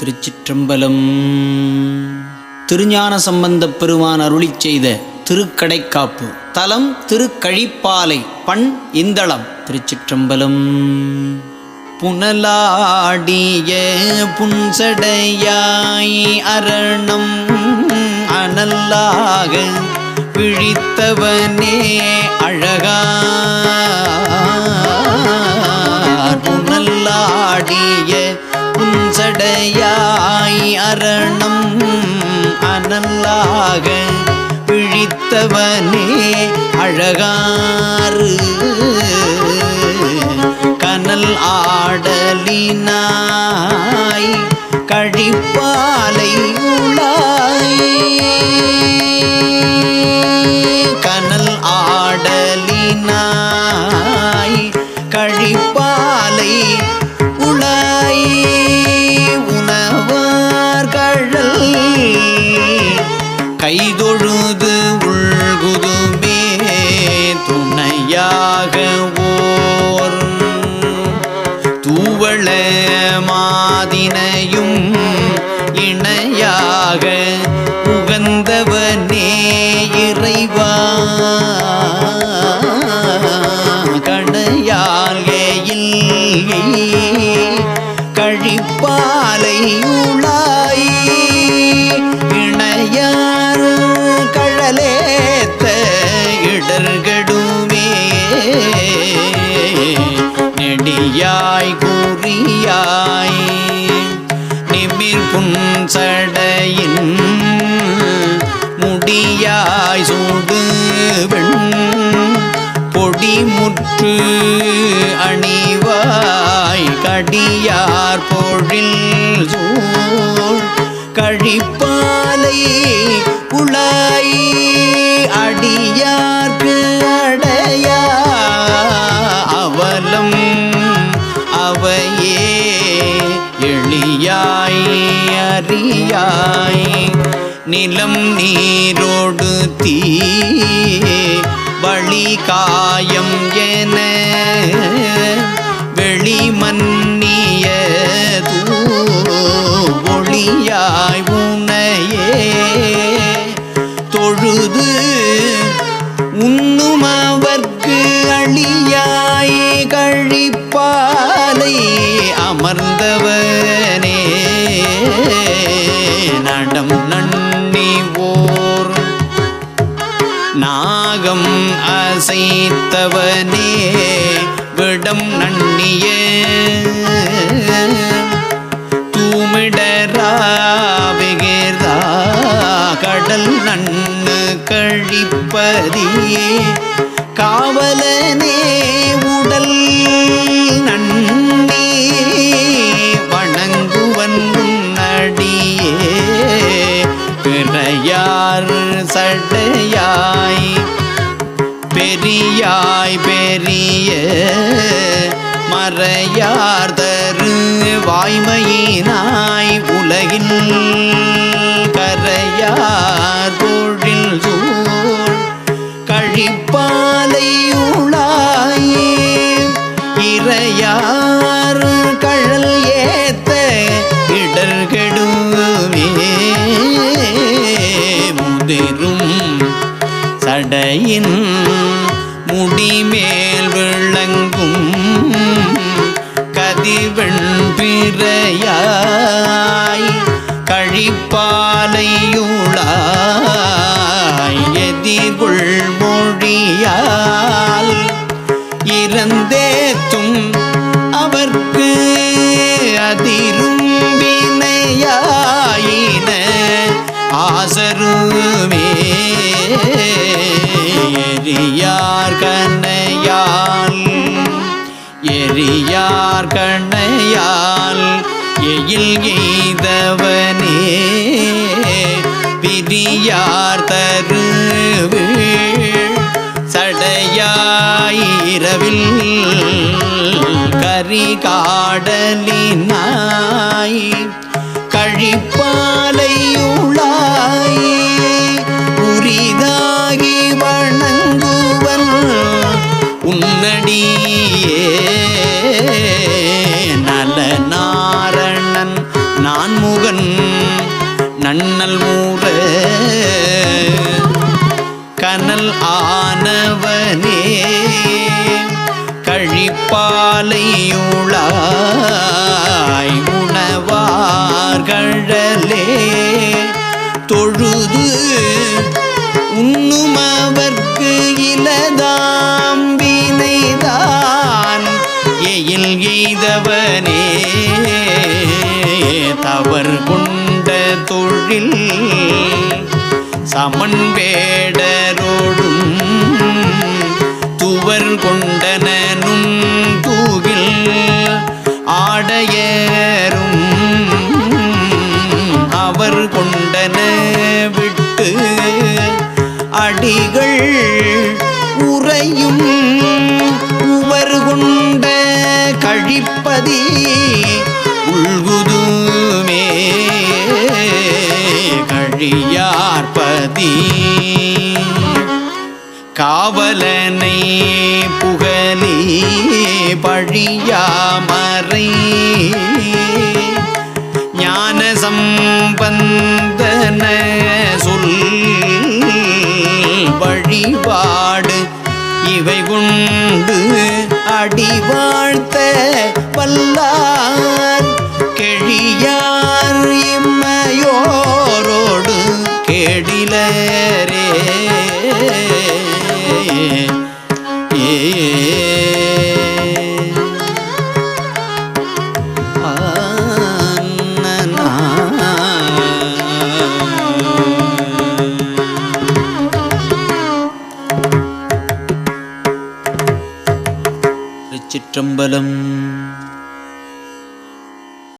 திருச்சிற்றம்பலம். திருஞான சம்பந்தப் பெருமான் அருளி செய்த திருக்கடைக்காப்பு. தலம் திருக்கழிப்பாலை பண் இந்தளம். திருச்சிற்றம்பலம். புனலாடிய புன்சடையாய் அரணம் அனல்லாக பிழித்தவனே அழகா. அரணம் அனல்லாக பிழித்தவனே அழகாறு. கனல் ஆடலினாய் கழிப்பாலை உளாயே கைதொழுது உள்குதுமே துணையாக ஓர் தூவள மாதினையும் இணையாக உகந்தவனே இறைவா. புன்சடையின் முடியாய் சூடு வெண் பொடிமுற்று அணிவாய் கடியார் பொழில் சூழ் கழிப்ப நிலம் நீரோடு தீ வழி காயம் என வெளிமன்னிய ஒளியாய் நாகம் அசைத்தவனே விடம் நன்னிய தூமிடராவிகிர்தா கடல் நன்னு கழிப்பதியே. காவலனே உடல் நன்னி வணங்குவன் முன்னடியே பிறையார் சட்ட பெரியாய் பெரிய மறையார் தரு வாய்மையினாய் உலகின் கரையார் தொழில் சூழ் கழிப்பாலை உளாயே இறையார் கழல் ஏத்த இடர்கெடுமே. முதிரும் சடையின் முடிமேல் விளங்கும் கதிவெண் பிறையாய் கழிப்பாலையுளாய் எதிர்கொள் மொழியால் எரியார் கண்ணையால் எரியார் கண்ணையால் எயில் எய்தவனே பிரியார் தருவீழ் சடையாயிரவில் கரி காடலினாய் கழிப்பாலையுளாய் நன்னல் மூல கனல் ஆனவனே கழிப்பாலையுளாய் தவனே. தவர் கொண்ட தொழில் சமன் வேடரோடும் துவர் கொண்ட கழிப்பதி உள்குதுமே கழியார்பதி காவலனை புகழி பழியாமறை ஞான சம்பந்தன சொல் வழிபாடு இவை உண்டு அடி வாழ்த்த வல்லார். கெழியார் இம்மையோரோடு கேடிலரே. திருச்சிற்றம்பலம்